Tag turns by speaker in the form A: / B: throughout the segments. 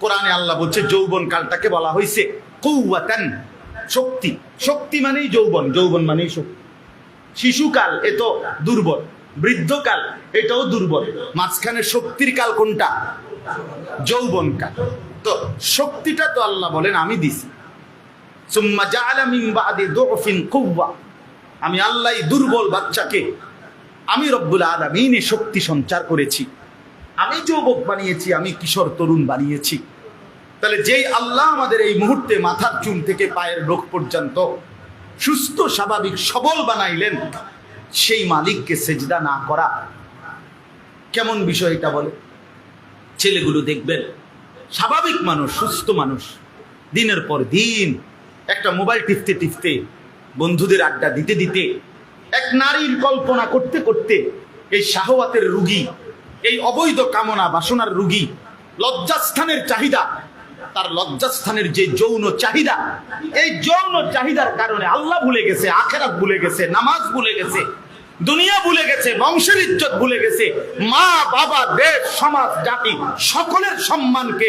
A: কোরআনে আল্লাহ বলছে, যৌবন কালটাকে বলা হয়েছে কৌয়াতান শক্তি। শক্তি মানেই যৌবন যৌবন মানেই শক্তি। শিশুকাল, এ তো দুর্বল। বৃদ্ধকাল, এটাও দুর্বল। মাঝখানে শক্তির কাল কোনটা? যৌবন কাল। তো শক্তিটা তো আল্লাহ বলেন, আমি দিছি। আমি আল্লাহ দুর্বল বাচ্চাকে, আমি রব্বুল আলামিন শক্তি সঞ্চার করেছি। আমি যুবক বানিয়েছি, আমি কিশোর তরুণ বানিয়েছি। তাহলে যেই আল্লাহ আমাদের এই মুহূর্তে মাথার চুল থেকে পায়ের নখ পর্যন্ত সুস্থ, স্বাভাবিক, সবল বানাইলেন, সেই মালিককে সেজদা না করা কেমন বিষয় এটা বলে? ছেলেগুলো দেখবেন, স্বাভাবিক মানুষ, সুস্থ মানুষ, দিনের পর দিন একটা মোবাইল টিপতে টিপতে, বন্ধুদের আড্ডা দিতে দিতে, এক নারীর কল্পনা করতে করতে এই শাহওয়াতের রুগী এই অবৈধ কামনা বাসনার রুগী লজ্জাস্থানের চাহিদা, তার লজ্জাস্থানের যে যৌন চাহিদা, এই যৌন চাহিদার কারণে আল্লাহ ভুলে গেছে, আখেরাত ভুলে গেছে, নামাজ ভুলে গেছে, দুনিয়া ভুলে গেছে, বংশের ইজ্জত ভুলে গেছে, মা, বাবা, দেশ, সমাজ, জাতি সকলের সম্মানকে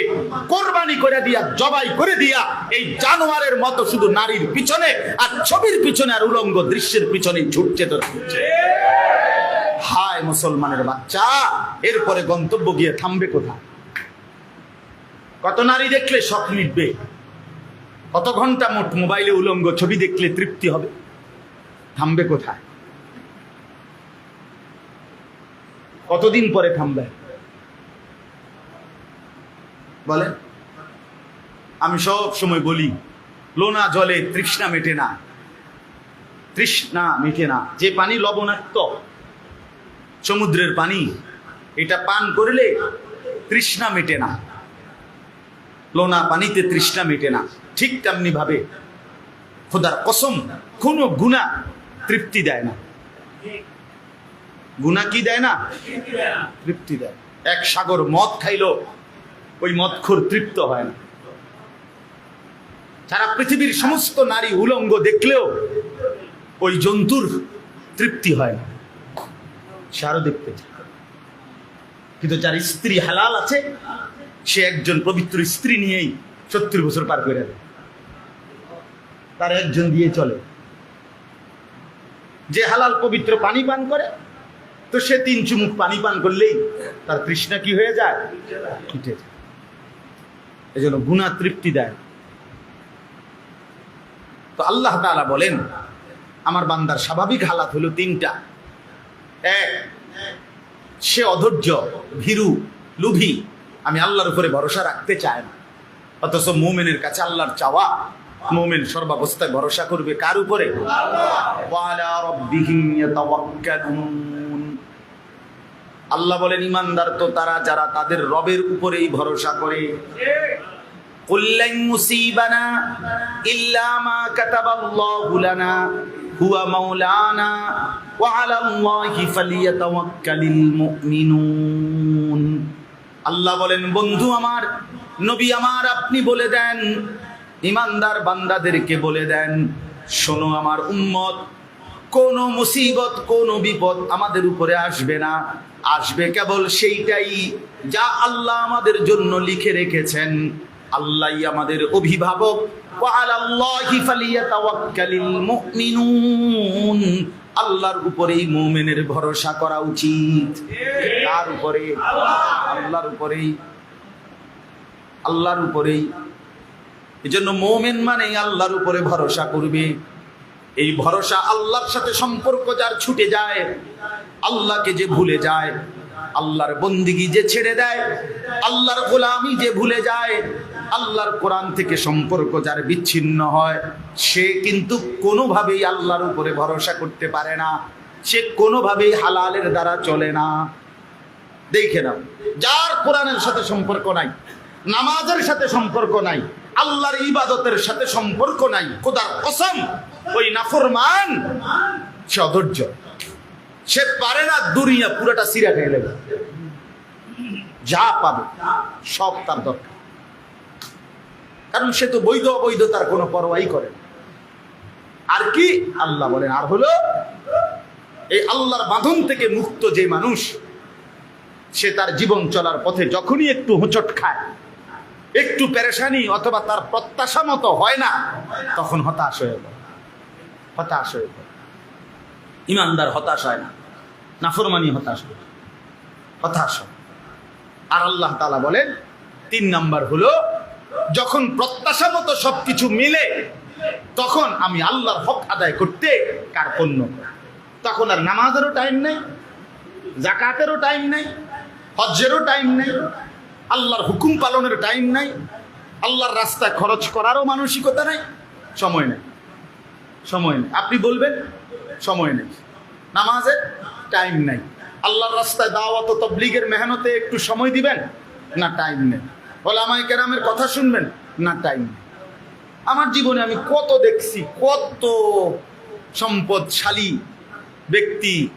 A: কোরবানি করে দিয়া, জবাই করে দিয়া এই জানোয়ারের মতো শুধু নারীর পিছনে আর ছবির পিছনে আর উলঙ্গ দৃশ্যের পিছনে ছুটছে তো হায় মুসলমানের বাচ্চা, এরপরে গন্তব্য গিয়ে থামবে কোথায়? কত নারী দেখলে শখ মিটবে? কত ঘণ্টা মোট মোবাইলে উলঙ্গ ছবি দেখলে তৃপ্তি হবে? থামবে কোথায়? কতদিন পরে থামবে? বলে আমি সব সময় বলি, লোনা জলে তৃষ্ণা মেটে না। তৃষ্ণা মেটে না। যে পানি লবণাক্ত সমুদ্রের পানি, এটা পান করলে তৃষ্ণা মেটে না। লোনা পানিতে তৃষ্ণা মেটে না। ঠিক তেমনি ভাবে খোদার কসম, কোনো গুণা তৃপ্তি দেয় না। গুণা কি দেয় না? তৃপ্তি দেয়। এক সাগর মদ খাইলো, ওই মদখোর তৃপ্ত হয় না। সারা পৃথিবীর সমস্ত নারী উলঙ্গ দেখলেও ওই জন্তুর তৃপ্তি হয় না। সে দেখতে কিন্তু যার স্ত্রী হালাল আছে, সে একজন পবিত্র স্ত্রী নিয়েই সত্তর বছর পার করে দেয়। তার একজন দিয়ে চলে। যে হালাল পবিত্র পানি পান করে, তো সে তিন চুমুক পানি পান করলেই তার তৃষ্ণা কি হয়ে যায়? মিটে যায়। এই জন্য গুণা তৃপ্তি দেয়। তো আল্লাহ তালা বলেন, আমার বান্দার স্বাভাবিক হালাত হলো তিনটা। এক সে অধৈর্য, ভীরু, লুভি। আমি আল্লাহর উপরে ভরসা রাখতে চায় না। অথচ মোমেনের কাছে আল্লাহর চাওয়া। মোমেন সর্বাবস্থায় ভরসা করবে কার উপরে। আল্লাহ বলেন, ইমানদার তো তারা, যারা তাদের রবের উপরেই ভরসা করে। মুসিবানা হুয়া আল্লাহ বলেন, বন্ধু আমার, নবী আমার, আপনি বলে দেন, ইমানদার বান্দাদেরকে বলে দেন, শোনো আমার উম্মত, কোন মুসিবত, কোন বিপদ আমাদের উপরে আসবে না। আসবে কেবল সেইটাই যা আল্লাহ আমাদের জন্য লিখে রেখেছেন। আল্লাহ আমাদের অভিভাবক। আল্লাহর উপরেই মোমেনের ভরসা করা উচিত। তার উপরে? আল্লাহর উপরেই। আল্লাহর উপরেই। জন্য মোমেন মানে আল্লাহর উপরে ভরসা করবে। এই ভরসা আল্লাহর সাথে সম্পর্ক যার ছুটে যায়, আল্লাহকে যে ভুলে যায় আল্লাহর বন্দিগি যে ছেড়ে দেয়, আল্লাহর গোলামি যে ভুলে যায়, আল্লাহর কোরআন থেকে সম্পর্ক যার বিচ্ছিন্ন হয়, সে কিন্তু কোনোভাবেই আল্লাহর উপরে ভরসা করতে পারে না, সে কোনোভাবেই হালালের দ্বারা চলে না। দেখে নাও, যার কোরআনের সাথে সম্পর্ক নাই, নামাজের সাথে সম্পর্ক নাই, আল্লাহর ইবাদতের সাথে সম্পর্ক নাই, খোদার কসম, ওই নাফরমান, সে অধৈর্য। সে পারে না, দুনিয়া পুরোটা সিরা খেয়ে নেবে। যা পাবে, সব তার দরকার। কারণ সে তো বৈধ, অবৈধ, তার কোনো পরোয়াই করে। আর কি? আল্লাহ বলেন, আর হলো, এই আল্লাহর বাঁধন থেকে মুক্ত যে মানুষ, সে তার জীবন চলার পথে যখনই একটু হোঁচট খায়, একটু পেরেশানি অথবা তার প্রত্যাশা মতো হয় না, তখন হতাশ হয়ে পড়ে। হতাশ হয়ে পড়ে। ইমানদার হতাশ হয় না। নাফরমানি হতাশ হতাশ আর আল্লাহ তালা বলেন, তিন নাম্বার হলো, যখন প্রত্যাশা মতো সবকিছু মিলে, তখন আমি আল্লাহর হক আদায় করতে করি। তখন আর নামাজেরও টাইম নেই জাকাতেরও টাইম নেই, হজ্জেরও টাইম নেই, আল্লাহর হুকুম পালনের টাইম নাই, আল্লাহর রাস্তায় খরচ করারও মানসিকতা নাই, সময় নেই। সময় নেই। আপনি বলবেন, সময় নেই। নামাজের টাইম নাই। আল্লাহর রাস্তায় দাওয়াত তবলিগের মেহনতে একটু সময় দিবেন? না টাইম নেই। ওলামাই কেরামের কথা শুনবেন? না টাইম নেই। আমার জীবনে আমি কত দেখছি, কত সম্পদশালী ব্যক্তি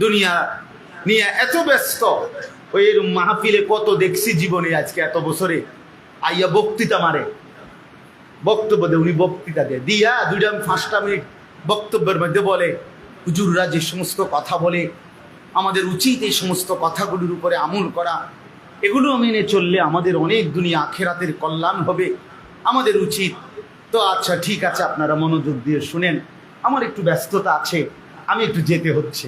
A: দুনিয়া নিয়ে এত ব্যস্ত। ওই এরম মাহফিলে কত দেখছি জীবনে আজকে এত বছরে। আইয়া বক্তৃতা মারে। বক্তব্য দেয়, উনি বক্তৃতা দেয়। দিয়া দুইটা পাঁচটা মিনিট বক্তব্যের মধ্যে বলে হুজুররা যে সমস্ত কথা বলে আমাদের উচিত এই সমস্ত কথাগুলির উপরে আমল করা এগুলো মেনে চললে আমাদের অনেক দুনিয়া আখেরাতের কল্যাণ হবে। আমাদের উচিত। তো আচ্ছা ঠিক আছে আপনারা মনোযোগ দিয়ে শুনেন। আমার একটু ব্যস্ততা আছে আমি একটু যেতে হচ্ছে।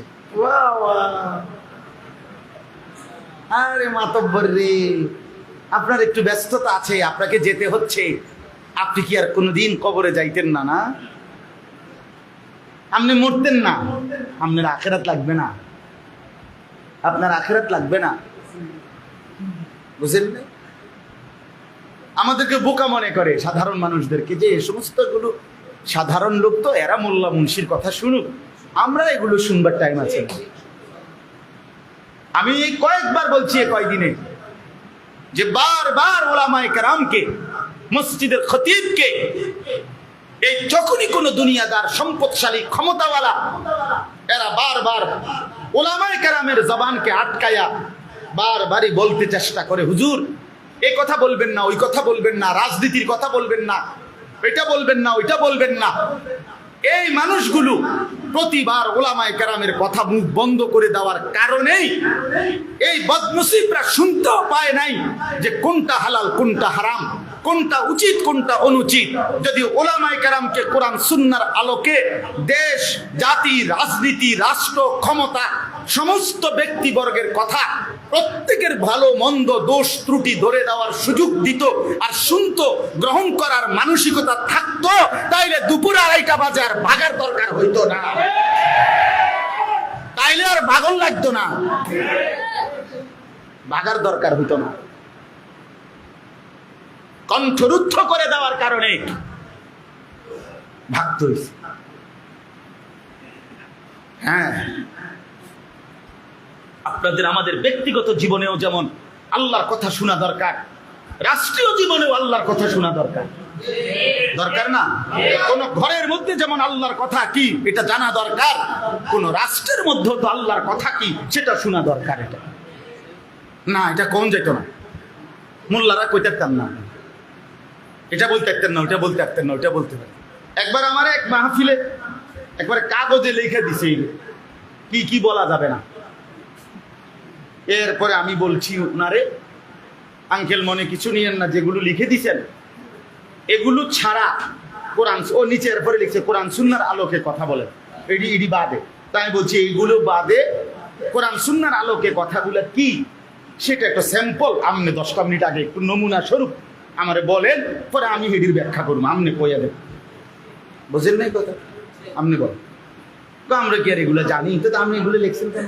A: আরে মাতব্বর রে আপনার একটু ব্যস্ততা আছে আপনাকে যেতে হচ্ছে। আপনি কি আর কোনোদিন কবরে যাইতেন না না? আপনি মরতেন না। আপনার আখেরাত লাগবে না। আপনার আখেরাত লাগবে না। বুঝলেন আমাদেরকে বোকা মনে করে সাধারণ মানুষদেরকে যে এই সমস্তগুলো সাধারণ লোক তো, এরা মোল্লা মুন্সির কথা শুনুক। আমরা এগুলো শুনবার টাইম আছে। আমি এই কয়েকবার বলছি এই কয়দিনে যে বারবার ওলামায়ে কেরামকে, মসজিদের খতিবকে এই যখনই কোনো দুনিয়াদার সম্পদশালী ক্ষমতাওয়ালা, এরা বারবার ওলামায় কেরামের জবানকে আটকায়া বারবারই বলতে চেষ্টা করে, হুজুর এই কথা বলবেন না, ওই কথা বলবেন না, রাজনীতির কথা বলবেন না, এটা বলবেন না, ওইটা বলবেন না। এই মানুষগুলো প্রতিবার ওলামায় কেরামের কথা মুখ বন্ধ করে দেওয়ার কারণেই এই বদনসিবরা শুনতেও পায় নাই যে কোনটা হালাল, কোনটা হারাম। কোনটা উচিত, কোনটা অনুচিত? যদি ওলামায় কেরামকে কোরআন সুন্নার আলোকে দেশ, জাতি, রাজনীতি, রাষ্ট্র, ক্ষমতা, সমস্ত ব্যক্তিবর্গের কথা প্রত্যেকের ভালো, মন্দ, দোষ, ত্রুটি ধরে দেওয়ার সুযোগ দিত আর শুনতো, গ্রহণ করার মানসিকতা থাকতো, তাইলে দুপুর আড়াইটা বাজে আর ভাগার দরকার হইতো না। তাইলে আর ভাগল লাগতো না। ভাগার দরকার হইতো না। কণ্ঠরুদ্ধ করে দেওয়ার কারণে ভাগত হ্যাঁ। আপনাদের আমাদের ব্যক্তিগত জীবনেও যেমন আল্লাহর কথা শোনা দরকার, রাষ্ট্রীয় জীবনেও আল্লাহর কথা শোনা দরকার। দরকার না? কোন ঘরের মধ্যে যেমন আল্লাহর কথা কি, এটা জানা দরকার, কোন রাষ্ট্রের মধ্যে তো আল্লাহর কথা কি, সেটা শোনা দরকার এটা। না, এটা কোন যেত না। মোল্লারা কইতে না। এটা বলতে পারতেন না ওটা বলতে পারতেন না ওটা বলতে পারতেন একবার আমার এক মাহফিলে একবার কাগজে লিখে দিছে, কি কি বলা যাবে না। এরপরে আমি বলছি, উনারে আঙ্কেল মনে কিছু নিয়েন না, যেগুলো লিখে দিছেন, এগুলো ছাড়া কোরআন ও নিচে এরপরে লিখছে, কোরআন সুন্নার আলোকে কথা বলেন। এডি ইডি বাদে। তাই বলছি, এইগুলো বাদে কোরআন সুন্নার আলোকে কথাগুলো কি? সেটা একটা স্যাম্পল আমনে দশটা মিনিট আগে একটু নমুনা স্বরূপ আমারে বলেন পরে আমি এডির ব্যাখ্যা করব, আমনে কইয়া দেব। বুঝেন নাই কথা? আপনি বলেন আমরা কি আর এগুলো জানি? তো আপনি এগুলো লিখছেন কেন?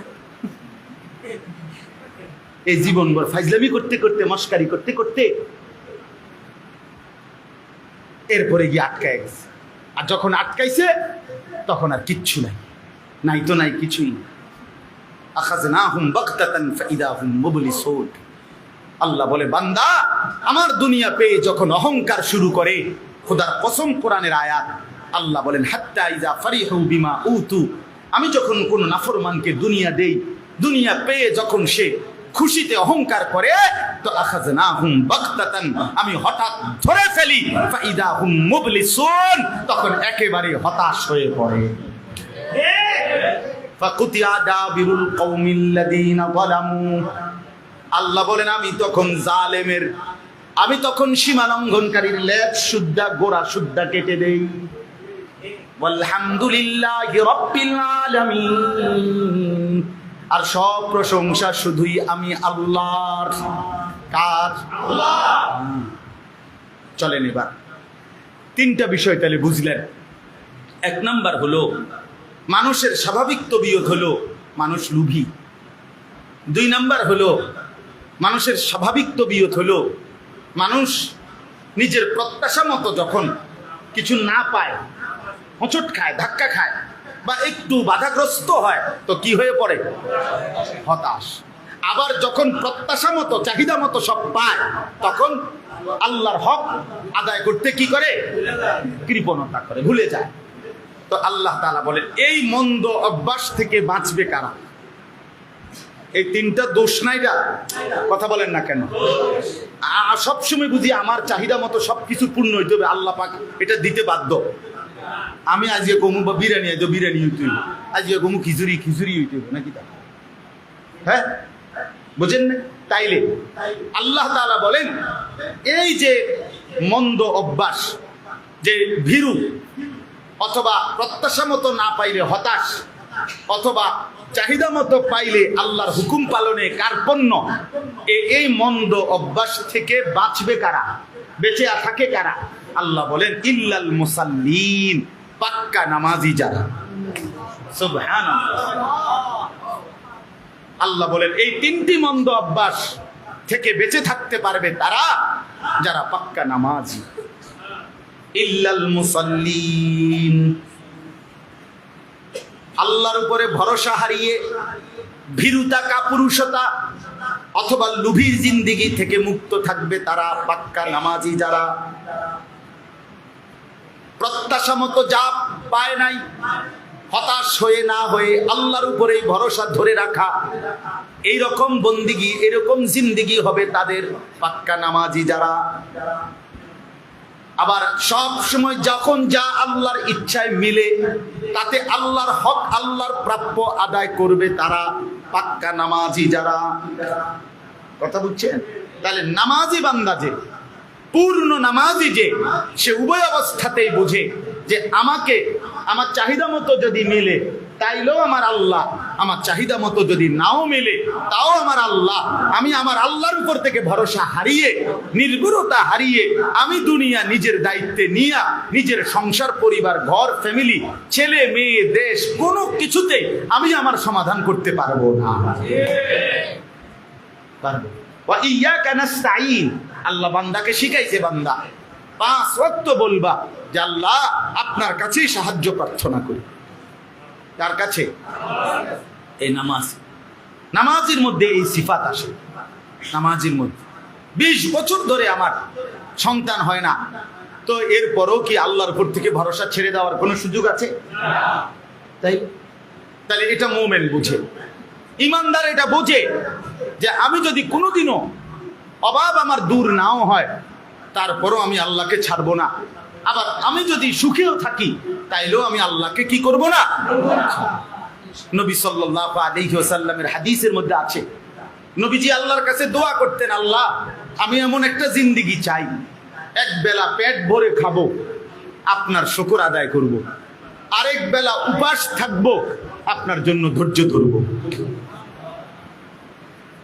A: এই জীবনভর ফাইজলামি করতে করতে, মস্কারি করতে করতে এরপরে গিয়ে আটকায় গেছে। আর যখন আটকাইছে, তখন আর কিচ্ছু নাই। নাই তো নাই কিছুই নাই। আখাজনাহুম বাগতাতান ফাইদাহুম মুবলিসুন। আল্লাহ বলে বান্দা আমার দুনিয়া পেয়ে যখন অহংকার শুরু করে খোদার কসম কোরআনের আয়াত আল্লাহ বলেন হাত্তা ইজা ফারিহু বিমা উতু। আমি যখন কোন নাফরমানকে দুনিয়া দেই দুনিয়া পেয়ে যখন সে খুশিতে অহংকার করে তো আখাজনাহুম বাগতাতান। আমি হঠাৎ ধরে ফেলি ফাইদাহুম মুবলিসুন। তখন একেবারে হতাশ হয়ে পড়ে। ফাকুতিয়া দাবিরুল কওমিল্লাযীনা যালামু। আল্লাহ বলেন, আমি তখন জালেমের, আমি তখন সীমা লঙ্ঘনকারীর লেজ গোড়া শুদ্ধা কেটে দেই। আর সব প্রশংসা শুধুই আমি আল্লাহর। কার? চলেন এবার। তিনটা বিষয় তাহলে বুঝলেন। এক নাম্বার হলো, মানুষের স্বাভাবিক তবিয়ত হলো মানুষ লুভী। দুই নাম্বার হলো মানুষের স্বাভাবিক তবিয়ত হল, মানুষ নিজের প্রত্যাশা মতো যখন কিছু না পায়, হোঁচট খায়, ধাক্কা খায়, বা একটু বাধাগ্রস্ত হয়, তো কি হয়ে পড়ে? হতাশ। আবার যখন প্রত্যাশা মতো, চাহিদা মতো সব পায়, তখন আল্লাহর হক আদায় করতে কি করে? কৃপণতা করে, ভুলে যায়। তো আল্লাহ তাআলা বলেন, এই মন্দ অভ্যাস থেকে বাঁচবে কারা? এই তিনটা দোষ নাইরা কথা বলেন না কেন? সবসময় বুঝি আমার চাহিদা মতো সবকিছু পূর্ণ হইতে হবে, আল্লাহ পাক এটা দিতে বাধ্য। আমি আজকে কমু বা বিরিয়ানি আজ বিরিয়ানি হইতে হইব। আজকে কমু খিচুড়ি খিচুড়ি হইতে হইব, নাকি তা? হ্যাঁ? বুঝেন না? তাইলে, আল্লাহ তাআলা বলেন, এই যে মন্দ অভ্যাস, যে ভীরু, অথবা প্রত্যাশা মতো না পাইলে হতাশ, অথবা চাহিদা মতো পাইলে আল্লাহর হুকুম পালনে কার্পণ্য এ- এই মন্দ অভ্যাস থেকে বাঁচবে কারা? বেঁচে থাকে কারা? আল্লাহ বলেন, ইল্লাল মুসাল্লিন পাক্কা নামাজি যারা। আল্লাহ বলেন, এই তিনটি মন্দ অভ্যাস থেকে বেঁচে থাকতে পারবে তারা যারা পাক্কা নামাজি। ইল্লাল মুসাল্লিন। আল্লাহর উপরে ভরসা হারিয়ে ভীরুতা কাপুরুষতা অথবা লুভির জিন্দিগি থেকে মুক্ত থাকবে তারা পাক্কা নামাজি যারা। প্রত্যাশা মতো যা পায় নাই, হতাশ হয়ে না হয়ে আল্লাহর উপরেই ভরসা ধরে রাখা। এই রকম বন্দিগি, এরকম জিন্দিগি হবে তাদের পাক্কা নামাজি যারা। আবার সব সময় যখন যা আল্লাহর ইচ্ছায় মিলে, তাতে আল্লাহর হক, আল্লাহর প্রাপ্য আদায় করবে তারা পাক্কা নামাজি যারা। কথা বুঝছেন? তাহলে নামাজি বান্দা যে, পূর্ণ নামাজি যে, সে উভয় অবস্থাতেই বুঝে। যে আমাকে, আমার চাহিদা মতো যদি মিলে, তাইলেও আমার আল্লাহ। আমার চাহিদা মতো যদি নাও মেলে, তাও আমার আল্লাহ। আমি আমার আল্লাহর উপর থেকে ভরসা হারিয়ে নির্ভরতা হারিয়ে, আমি দুনিয়া নিজের দায়িত্বে নিয়া, নিজের সংসার, পরিবার, ঘর ফ্যামিলি ছেলে, মেয়ে, দেশ, কোনো কিছুতে আমি আমার সমাধান করতে পারব না। ওয়া ইয়াকা আল্লাহ বান্দাকে শিখাইছে বান্দা। পাঁচ ওয়াক্ত বলবা যে আল্লাহ আপনার কাছেই সাহায্য প্রার্থনা করি। তার কাছে? এই নামাজ। নামাজের মধ্যে এই সিফাত আসে। নামাজের মধ্যে। বিশ বছর ধরে আমার সন্তান হয় না। তো এরপরও কি আল্লাহর উপর থেকে ভরসা ছেড়ে দেওয়ার কোনো সুযোগ আছে? তাই তাহলে এটা মোমেন বুঝে। ইমানদার এটা বোঝে যে আমি যদি কোনোদিনও অভাব আমার দূর নাও হয় তারপরও আমি আল্লাহকে ছাড়বো না আবার আমি যদি সুখেও থাকি, তাইলেও আমি আল্লাহকে কি করব না নবী ওয়াসাল্লামের হাদিসের মধ্যে আছে, নবীজি আল্লাহর কাছে দোয়া করতেন, আল্লাহ, আমি এমন একটা জিন্দিগি চাই, এক বেলা পেট ভরে খাব, আপনার শুকর আদায় করব। আরেক বেলা উপাস থাকব, আপনার জন্য ধৈর্য ধরব,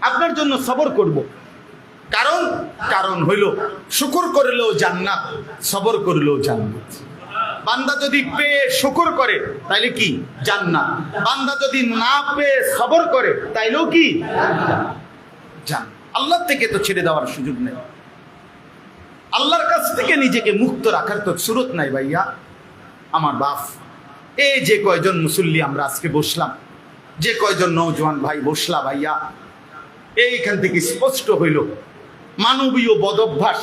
A: আপনার জন্য সবর করব। কারণ কারণ হইল, শুকর করলেও জান্নাত, সবর করলেও জান্নাত। বান্দা যদি পেয়ে শুকর করে, তাইলে কি? জান্নাত। বান্দা যদি না পেয়ে সবর করে, তাইলেও কি? জান আল্লাহ থেকে তো ছেড়ে দেওয়ার সুযোগ নেই। আল্লাহর কাছ থেকে নিজেকে মুক্ত রাখার তো সুরত নাই ভাইয়া। আমার বাপ এই যে কয়জন মুসল্লি আমরা আজকে বসলাম, যে কয়জন নৌজওয়ান ভাই বসলা ভাইয়া, এইখান থেকে স্পষ্ট হইল মানবীয় বদভ্যাস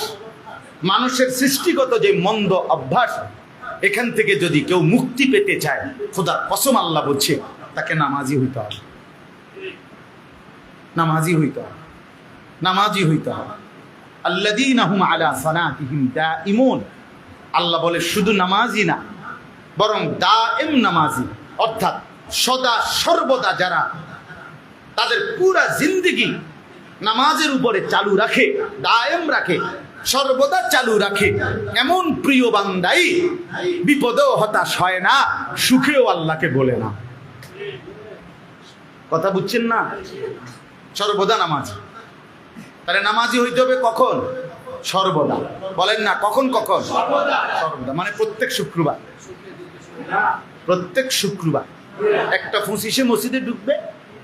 A: মানুষের সৃষ্টিগত যে মন্দ অভ্যাস, এখান থেকে যদি কেউ মুক্তি পেতে চায়, খোদার কসম আল্লাহ বলছে, তাকে নামাজি হইতে হবে। নামাজি হইতে হবে। নামাজি হইতে হবে। সালাতিহিম দাঈমুন। আল্লাহ বলে, শুধু নামাজি না, বরং দায়েম নামাজি, অর্থাৎ সদা সর্বদা যারা তাদের পুরা জিন্দিগি নামাজের উপরে চালু রাখে, দায়েম রাখে, সর্বদা চালু রাখে। এমন প্রিয় বান্দাই বিপদেও হতাশ হয় না, সুখেও আল্লাহকে বলে না। কথা বুঝছেন না? সর্বদা নামাজ। তাহলে নামাজি হইতে হবে কখন? সর্বদা। বলেন না, কখন কখন? সর্বদা। মানে প্রত্যেক শুক্রবার। প্রত্যেক শুক্রবার। একটা পঁচিশে মসজিদে ঢুকবে,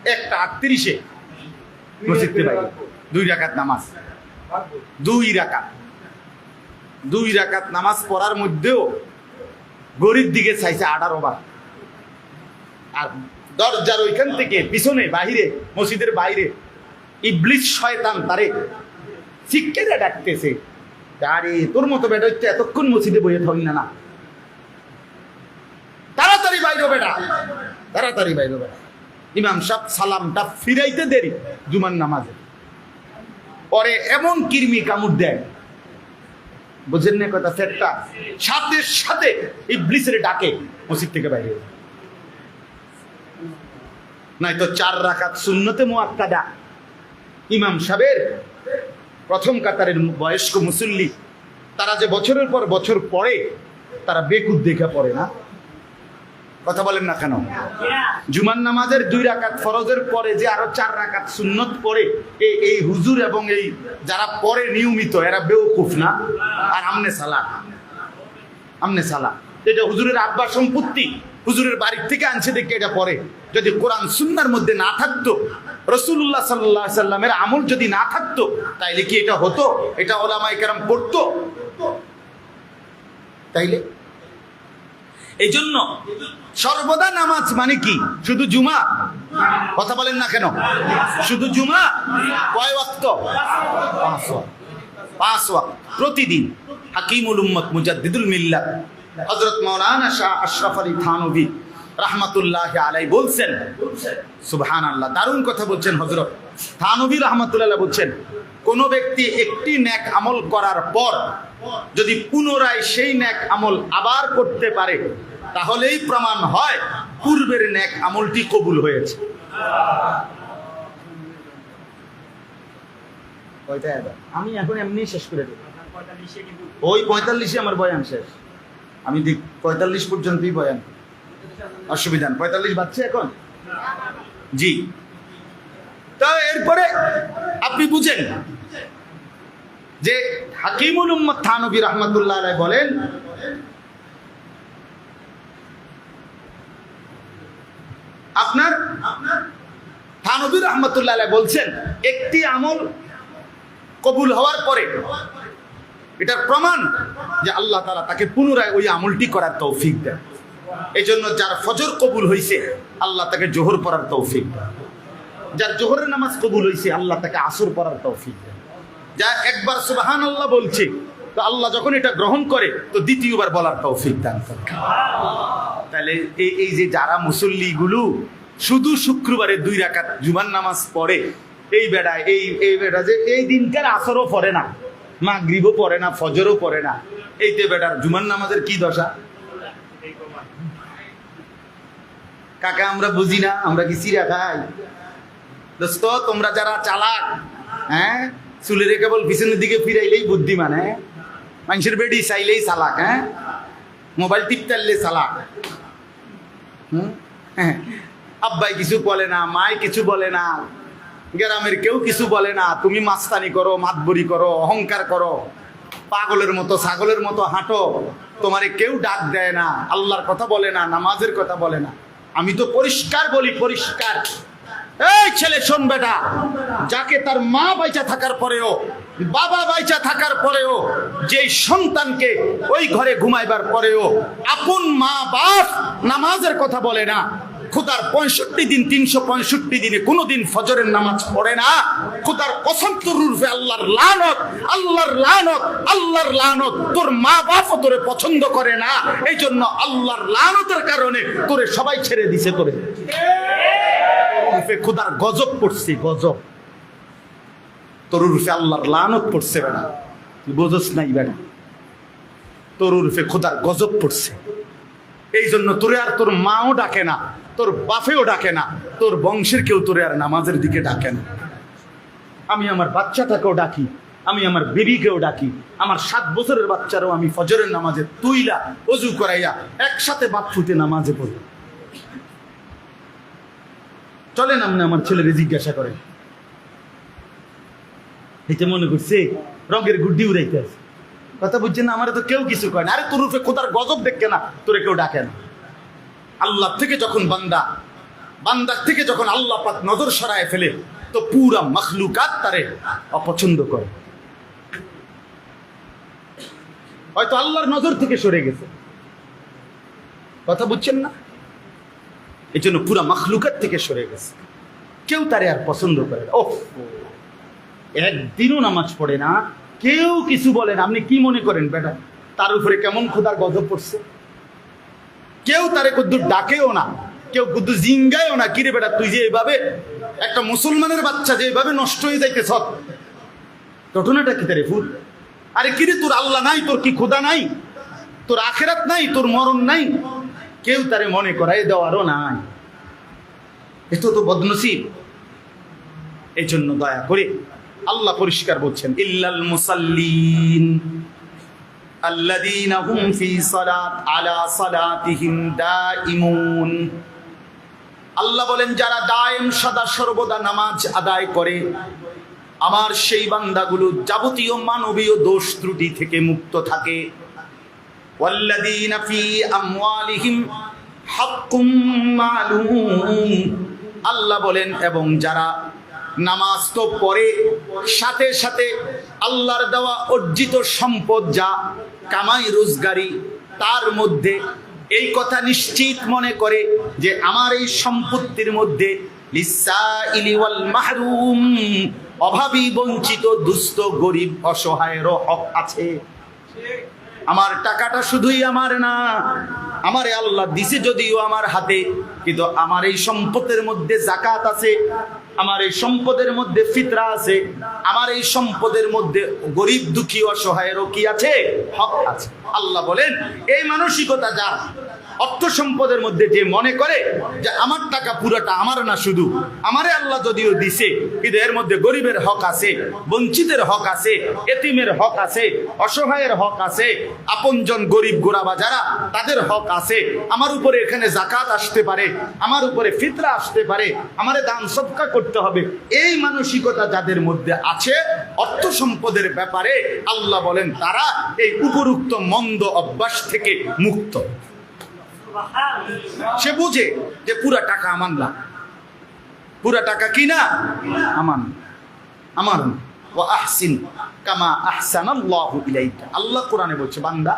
A: একটা আটত্রিশে মসজিদে বাইরে। দুই রাকাত নামাজ। দুই রাকাত। দুই রাকাত নামাজ পড়ার মধ্যেও গরিব দিকে চাইছে আঠারো বার। আর দরজার ওইখান থেকে পিছনে বাহিরে মসজিদের বাইরে ইবলিশ শয়তান তারে শিক্ষেরা ডাকতেছে। আরে তোর মতো বেটা হচ্ছে এতক্ষণ মসজিদে বইয়ে থাকি না না। তাড়াতাড়ি বাইরো বেটা। তাড়াতাড়ি বাইরো বেটা। ইমাম সাহেব সালামটা ফিরাইতে দেরি জুমার নামাজে। পরে এমন কিরমি কামড় দেয়। বুঝেন না কথা ফেরটা সাথে সাথে ইবলিসের ডাকে মসজিদ থেকে বাইরে যায়। নয়তো চার রাকাত শূন্যতে মোয়াক্কাদা ইমাম সাহেবের প্রথম কাতারের বয়স্ক মুসল্লি, তারা যে বছরের পর বছর পড়ে, তারা বেকুদ দেখে পড়ে না। কথা বলেন না কেন? জুমান নামাজের দুই রাকাত ফরজের পরে যে আরও চার রাকাত সুন্নত পরে এই হুজুর এবং এই যারা পরে নিয়মিত, এরা বেউকুফ না? আর আমনে সালা আমনে সালা এটা হুজুরের আব্বা সম্পত্তি। হুজুরের বাড়ির থেকে আনছে দেখে এটা পরে যদি কোরআন সুন্নার মধ্যে না থাকতো রসুল্লাহ সাল্লাহ সাল্লামের আমল যদি না থাকতো, তাইলে কি এটা হতো? এটা ওলামাই কেরাম পড়তো? তাইলে এই জন্য সর্বদা নামাজ মানে কি? শুধু জুমা? কথা বলেন না কেন? শুধু জুমা? কয় ওয়াক্ত? পাঁচ প্রতিদিন। হাকিমুল উম্মত মুজাদ্দিদুল মিল্লাত হযরত মাওলানা শাহ আশরাফ আলী থানভী রাহমাতুল্লাহ আলাই বলছেন, সুবহানাল্লাহ, দারুণ কথা বলছেন হযরত। থানভী রাহমাতুল্লাহ বলছেন, কোন ব্যক্তি একটি ন্যাক আমল করার পর যদি পুনরায় সেই ন্যাক আমল আবার করতে পারে, তাহলেই প্রমাণ হয় পূর্বের ন্যাক আমলটি কবুল হয়েছে। আমি এখন এমনি শেষ করে দেব। ওই পঁয়তাল্লিশে আমার বয়ান শেষ। আমি দিক পঁয়তাল্লিশ পর্যন্তই বয়ান। অসুবিধা পঁয়তাল্লিশ বাচ্চা এখন? জি। তা এরপরে আপনি বুঝেন যে হাকিমুল উম্মদ থানবী রহমতুল্লাহ আলাই বলেন, আপনার থানবী রহমতুল্লাহ আলাই বলছেন, একটি আমল কবুল হওয়ার পরে এটার প্রমাণ যে আল্লাহ তালা তাকে পুনরায় ওই আমলটি করার তৌফিক দেয় এই জন্য যার ফজর কবুল হয়েছে আল্লাহ তাকে জোহর পড়ার তৌফিক দেয় যার জোহরের নামাজ কবুল হয়েছে আল্লাহ তাকে আসর পড়ার তৌফিক যা একবার সুবাহান আল্লাহ বলছে, তো আল্লাহ যখন এটা গ্রহণ করে, তো দ্বিতীয়বার বলার তৌফিক দান করে তাহলে এই এই যে যারা মুসল্লিগুলো শুধু শুক্রবারে দুই রাকাত জুমান নামাজ পড়ে, এই বেড়ায় এই এই বেড়া যে এই দিনকার আসরও পড়ে না, মাগরিবও পড়ে না, ফজরও পড়ে না, এইতে বেটার জুমান নামাজের কি দশা? কাকা, আমরা বুঝি না, আমরা কি সিরা খাই? দোস্ত, তোমরা যারা চালাক হ্যাঁ চুলের কেবল পিছনের দিকে ফিরাইলেই বুদ্ধিমান হ্যাঁ? মানুষের বেডি চাইলেই চালাক হ্যাঁ? মোবাইল টিপতারলে চালাক? হ্যাঁ। আব্বাই কিছু বলে না, মাই কিছু বলে না, গ্রামের কেউ কিছু বলে না, তুমি মাস্তানি করো, মাতবরি করো, অহংকার করো, পাগলের মতো, ছাগলের মতো হাঁটো, তোমারে কেউ ডাক দেয় না, আল্লাহর কথা বলে না, নামাজের কথা বলে না। আমি তো পরিষ্কার বলি, পরিষ্কার। এই ছেলে, শোন বেটা, যাকে তার মা বাইচা থাকার পরেও, বাবা বাইচা থাকার পরেও, যেই সন্তানকে ওই ঘরে ঘুমাইবার পরেও আপন মা বাপ নামাজের কথা বলে না, খুদার পঁয়ষট্টি দিন, তিনশো পঁয়ষট্টি দিনে কোনোদিন ফজরের নামাজ পড়ে না। খুদার তোর রূপে আল্লাহর লানত আল্লাহর লানত আল্লাহর লানত তোর মা বাপও তোরে পছন্দ করে না। এই জন্য আল্লাহর লানতের কারণে তোরে সবাই ছেড়ে দিছে তোরে। রূপে খুদার গজব পড়ছে, গজব। তোর রূপে আল্লাহর লানত পড়ছে বেড়া। তুই বোঝস নাই বেড়া। তোর রূপে খুদার গজব পড়ছে। এই জন্য তোরে আর তোর মাও ডাকে না, তোর বাপেও ডাকে না, তোর বংশের কেউ তোরে আর নামাজের দিকে ডাকে না। আমি আমার বাচ্চাটাকেও ডাকি, আমি আমার বেবিকেও ডাকি, আমার সাত বছরের বাচ্চারও আমি ফজরের নামাজে তুইলা অজু করাইয়া একসাথে বাপ ফুটে নামাজে পড়ি। চলেন আপনি আমার ছেলেরে জিজ্ঞাসা করেন। এটা মনে করছে, রঙের গুড্ডি উড়াইতে আছে। কথা বুঝছেন না? আমার তো কেউ কিছু কয় না। আরে তোর রূপে কোথার গজব দেখে না, তোরে কেউ ডাকে না। আল্লাহ থেকে যখন বান্দা, বান্দার থেকে যখন আল্লাহ পাক নজর সরায় ফেলে, তো পুরা মখলুকাত তারে অপছন্দ করে। হয়তো আল্লাহর নজর থেকে সরে গেছে। কথা বুঝছেন না? এই জন্য পুরা মখলুকাত থেকে সরে গেছে। কেউ তারে আর পছন্দ করে ও একদিনও নামাজ পড়ে না, কেউ কিছু বলেন আপনি কি মনে করেন বেটা? তার উপরে কেমন খোদার গজব পড়ছে? কেউ তারে কুদ্দুর ডাকেও না, কেউ কুদ্দু জিঙ্গায়ও না। কিরে বেটা, তুই যে এভাবে একটা মুসলমানের বাচ্চা যে এভাবে নষ্ট হয়ে যাইতে সৎ ঘটনাটা কি তারে ভুল? আরে কিরে, তোর আল্লাহ নাই, তোর কি খোদা নাই? তোর আখেরাত নাই, তোর মরণ নাই? কেউ তারে মনে করাই দেওয়ারও নাই। এটা তো বদনসিব। এই জন্য দয়া করে আল্লাহ পরিষ্কার বলছেন, ইল্লাল মুসাল্লিন আল্লাযীনা হুম ফি সালাত আলা সালাতিহিম দাইমুন আল্লাহ বলেন, যারা দায়েম সদা সর্বদা নামাজ আদায় করে, আমার সেই বান্দাগুলো যাবতীয় মানবীয় দোষ ত্রুটি থেকে মুক্ত থাকে। ওয়াল্লাযীনা ফি আমওয়ালিহিম হাক্কুম মালুম আল্লাহ বলেন, এবং যারা নামাজ তো পড়ে, সাথে সাথে আল্লাহর দেওয়া অর্জিত সম্পদ যা কামাই রোজগারি, তার মধ্যে এই কথা নিশ্চিত মনে করে যে আমার এই সম্পত্তির মধ্যে মাহরুম, অভাবী বঞ্চিত দুস্থ গরিব অসহায়েরও হক আছে। আমার টাকাটা শুধুই আমার না। আমারে আল্লাহ দিছে যদিও আমার হাতে, কিন্তু আমার এই সম্পদের মধ্যে জাকাত আছে, আমার এই সম্পদের মধ্যে ফিতরা আছে, আমার এই সম্পদের মধ্যে গরিব দুঃখী অসহায়েরও কি আছে? হক আছে। আল্লাহ বলেন, এই মানসিকতা যা অর্থ সম্পদের মধ্যে যে মনে করে যে আমার টাকা পুরোটা আমার না শুধু, আমারে আল্লাহ যদিও দিছে কিন্তু এর মধ্যে গরিবের হক আছে, বঞ্চিতের হক আছে, এতিমের হক আছে, অসহায়ের হক আছে, আপনজন গরিব গোড়াবা যারা, তাদের হক আছে, আমার উপরে এখানে জাকাত আসতে পারে, আমার উপরে ফিতরা আসতে পারে, আমারে দান সবকা করতে হবে, এই মানসিকতা যাদের মধ্যে আছে, অর্থ সম্পদের ব্যাপারে আল্লাহ বলেন তারা এই উপরুক্ত মন্দ অভ্যাস থেকে মুক্ত। সে বুঝে যে পুরা টাকা আমার না। পুরা টাকা কি না? আমার আমার ও আহসিন কামা আহসান আল্লাহ কোরআনে বলছে, বান্দা,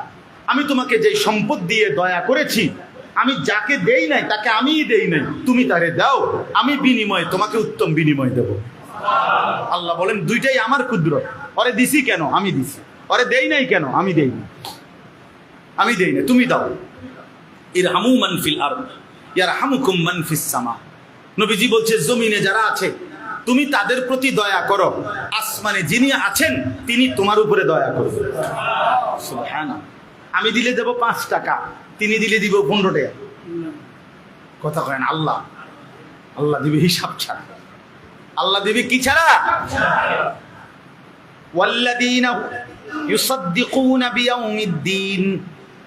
A: আমি তোমাকে যে সম্পদ দিয়ে দয়া করেছি, আমি যাকে দেই নাই, তাকে আমিই দেই নাই, তুমি তারে দাও, আমি বিনিময়ে তোমাকে উত্তম বিনিময় দেব। আল্লাহ বলেন, দুইটাই আমার ক্ষুদ্র। অরে দিছি কেন? আমি দিছি। অরে দেই নাই কেন? আমি দেই আমি দেই না তুমি দাও। ইরহামু মান ফিল আরদ ইয়ারহামুকুম মান ফিস সামা নবীজি বলছে জমিনে যারা আছে তুমি তাদের প্রতি দয়া করো আসমানে যিনি আছেন তিনি তোমার উপরে দয়া করবেন সুবহানাল্লাহ। আমি দিলে দেব পাঁচ টাকা তিনি দিলে দিব পনেরো টাকা কথা কয়েন আল্লাহ আল্লাহ দিবে হিসাব ছাড়া আল্লাহ দিবে কি ছাড়া والذين يصدقون بيوم الدين